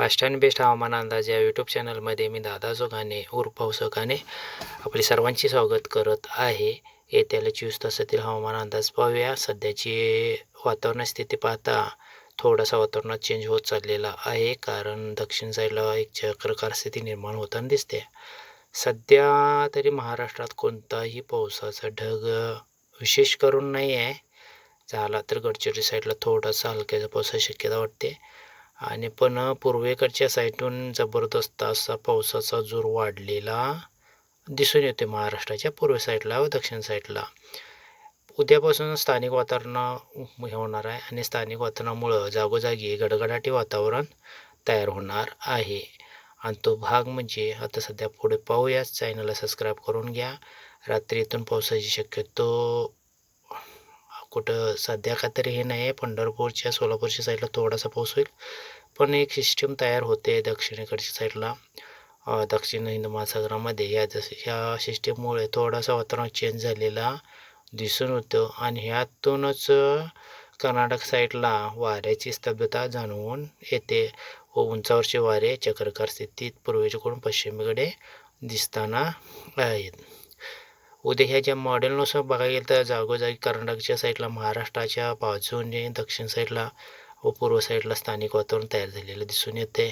Fast and best हवामान अंदाज या यूट्यूब चॅनलमध्ये मी दादा जोगाने उर्फ भाऊ सोगाने आपले सर्वांचे स्वागत करत आहे. येत्याला चोवीस तासातील हवामान अंदाज पाहूया. सध्याची वातावरण स्थिती पाहता थोडासा वातावरणात चेंज होत चाललेला आहे. कारण दक्षिण साईडला एक चक्रकार स्थिती निर्माण होताना दिसते. सध्या तरी महाराष्ट्रात कोणताही पावसाचा ढग विशेष करून नाही आहे झाला तर गडचिरोली साईडला थोडासा हलक्याचा पावसाची शक्यता वाटते. आणि पण पूर्वेकडच्या साईडून जबरदस्त असा पावसाचा जोर वाढलेला दिसून येते महाराष्ट्राच्या पूर्व साईडला व दक्षिण साईडला उद्यापासून स्थानिक वातावरण हे होणार आहे आणि स्थानिक वातावरणामुळं जागोजागी गडगडाटी वातावरण तयार होणार आहे. आणि तो भाग म्हणजे आता सध्या पुढे पाहूयाच चॅनलला सबस्क्राईब करून घ्या. रात्री इथून पावसाची शक्यतो कुठं सध्या का तरी हे नाही आहे. पंढरपूरच्या सोलापूरच्या साईडला थोडासा पाऊस होईल. पण एक सिस्टीम तयार होते दक्षिणेकडच्या साईडला दक्षिण हिंद महासागरामध्ये. या जस ह्या सिस्टीममुळे थोडासा वातावरण चेंज झालेला दिसून होतं. आणि ह्यातूनच कर्नाटक साईडला वाऱ्याची स्तब्धता जाणवून येते. व उंचावरचे वारे चक्रकार स्थितीत पूर्वेकडून पश्चिमेकडे दिसताना आहेत. उद्या ह्या ज्या मॉडेलनुसार बघायला गेलं तर जागोजागी कर्नाटकच्या साईडला महाराष्ट्राच्या बाजूने दक्षिण साईडला व पूर्व साईडला स्थानिक वातावरण तयार झालेलं दिसून येते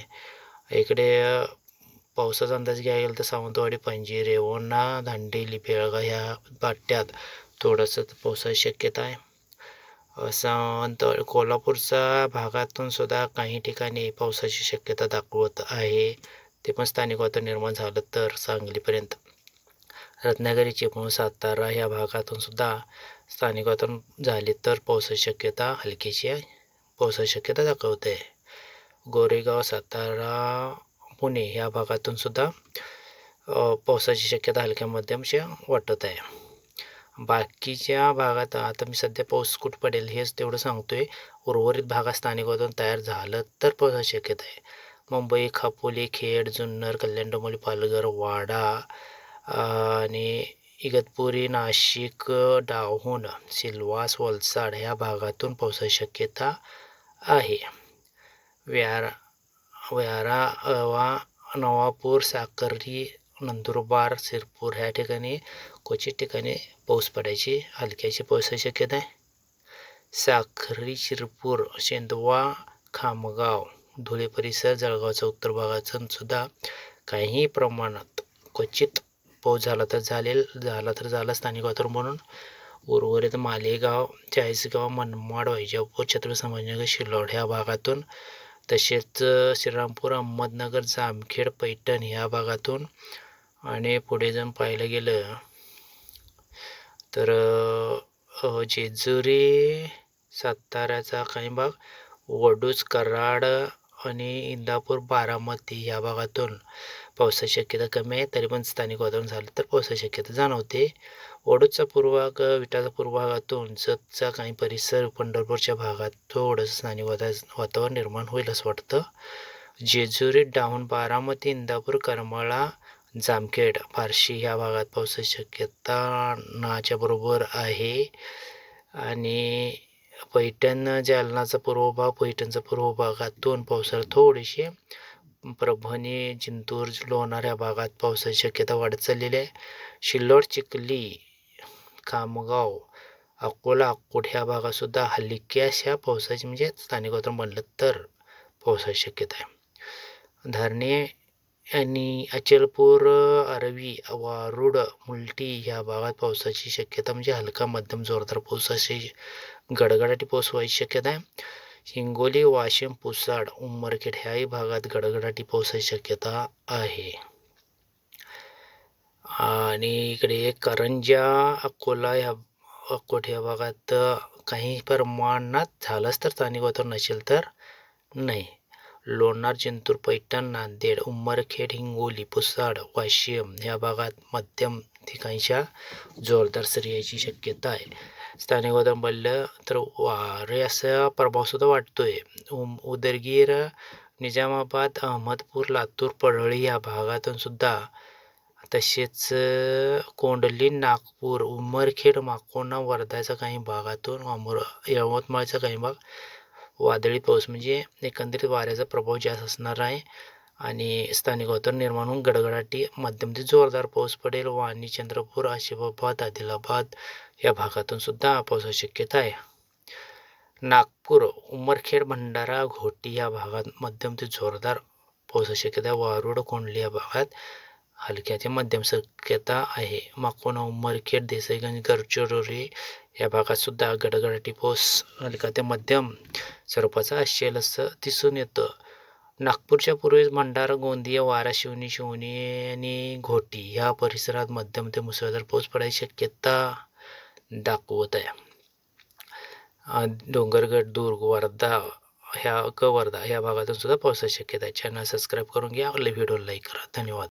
इकडे पावसाचा अंदाज घ्यायला गेला तर सावंतवाडी पणजी रेवणा दांडेली बेळगा ह्या पट्ट्यात थोडंसं पावसाची शक्यता आहे. सावंत कोल्हापूरच्या भागातून सुद्धा काही ठिकाणी पावसाची शक्यता दाखवत आहे. ते पण स्थानिक वातावरण निर्माण झालं तर सांगलीपर्यंत. रत्नागिरी चिपळूण सातारा ह्या भागातून सुद्धा स्थानिक वातावरण झाले तर पावसाची शक्यता हलकीची आहे. पावसाची शक्यता दाखवते. गोरेगाव सातारा पुणे ह्या भागातून सुद्धा पावसाची शक्यता हलक्या मध्यमशी वाटत आहे. बाकीच्या भागात आता मी सध्या पाऊस कुठं पडेल हेच तेवढं सांगतोय. उर्वरित भागात स्थानिक वातावरण तयार झालं तर पावसाची शक्यता आहे. मुंबई खापोली खेड जुन्नर कल्याण डोंबोली पालघर वाडा आणि इगतपुरी नाशिक डाहून सिल्वास वलसाड ह्या भागातून पावसाची शक्यता आहे. व्यारा व्यारा अवा नवापूर साखरी नंदुरबार सिरपूर ह्या ठिकाणी क्वचित ठिकाणी पाऊस पडायची हलक्याची पावसाची शक्यता आहे. साखरी शिरपूर शेंदवा खामगाव धुळे परिसर जळगावच्या उत्तर भागातून सुद्धा काही प्रमाणात क्वचित पाऊस झाला तर चालेल झाला तर झाला स्थानिक वातावरण म्हणून. उर्वरित मालेगाव चाळीसगाव मनमाड वैजापूर छत्रपती संभाजीनगर शिलोड ह्या भागातून तसेच श्रीरामपूर अहमदनगर जामखेड पैठण ह्या भागातून आणि पुढे जाऊन पाहायला गेलं तर जेजुरी साताऱ्याचा काही भाग वडूज कराड आणि इंदापूर बारामती या भागातून पावसाची शक्यता कमी आहे. तरी पण स्थानिक वातावरण झालं तर पावसाची शक्यता जाणवते. वडूजचा पूर्वाग विटाचा पूर्वभागातून जतचा काही परिसर पंढरपूरच्या भागात थोडंसं स्थानिक वाता वातावरण निर्माण होईल असं वाटतं. जेजुरी डाऊन बारामती इंदापूर करमाळा जामखेड फारशी ह्या भागात पावसाची शक्यता नाच्या बरोबर आहे. आणि पैठण जालनाचा पूर्व भाग पैठणचा पूर्व दोन पावसाळ्यात थोडेसे परभणी जिंतूर लोणाऱ्या भागात पावसाची शक्यता वाढत चाललेली आहे. शिल्लोड चिखली खामगाव अकोला अकोट ह्या भागातसुद्धा हलक्याशा पावसाची म्हणजे स्थानिक वातावरण म्हणलं तर पावसाची शक्यता आहे. धारणे आणि अचलपूर अरवी वारुड मुलटी ह्या भागात पावसाची शक्यता म्हणजे हलका मध्यम जोरदार पाऊस अशी गडगडाटी पाऊस शक्यता आहे. हिंगोली वाशिम पुसाड उमरखेड ह्याही भागात गडगडाटी पावसाची शक्यता आहे. आणि इकडे करंजा अकोला ह्या अकोट ह्या भागात काही प्रमाणात झालंच तर स्थानिक वातावरण नसेल तर नाही. लोणार जिंतूर पैठण नांदेड उमरखेड हिंगोली पुसाड वाशिम या भागात मध्यम ठिकाणच्या जोरदार सरी यायची शक्यता आहे. स्थानिक वातावरण बनलं तर वारे असा प्रभावसुद्धा वाटतोय. उम उदरगीर निजामाबाद अहमदपूर लातूर परळी या भागातूनसुद्धा तसेच कोंडली नागपूर उमरखेड माकोणा वर्धाच्या काही भागातून अमर यवतमाळचा काही भाग वादळी पाऊस. म्हणजे एकंदरीत वाऱ्याचा प्रभाव जास्त असणार आहे. आणि स्थानिक वातावरण निर्माण होऊन गडगडाटी मध्यम ते जोरदार पाऊस पडेल. वाणी चंद्रपूर आशिफाबाद आदिलाबाद या भागातून सुद्धा पावसाची शक्यता आहे. नागपूर उमरखेड भंडारा घोटी या भागात मध्यम ते जोरदार पावसाची शक्यता वारुड कोंडली या भागात हलक्या ते मध्यम शक्यता आहे. माकोना उमरखेड देसाईगंज गडचिरोली या भागात सुद्धा गडगडाटी पाऊस हलका ते मध्यम स्वरूपाचा असेल असं दिसून येतं. नागपूरच्या पूर्वेस भंडारा गोंदिया वारा शिवनी शिवनी आणि घोटी ह्या परिसरात मध्यम ते मुसळधार पाऊस पडायची शक्यता दाखवत आहे डोंगरगड दुर्ग वर्धा ह्या क वर्धा ह्या भागातून सुद्धा पावसाची शक्यता आहे. चॅनल सबस्क्राईब करून घ्या. व्हिडिओ लाईक करा. धन्यवाद.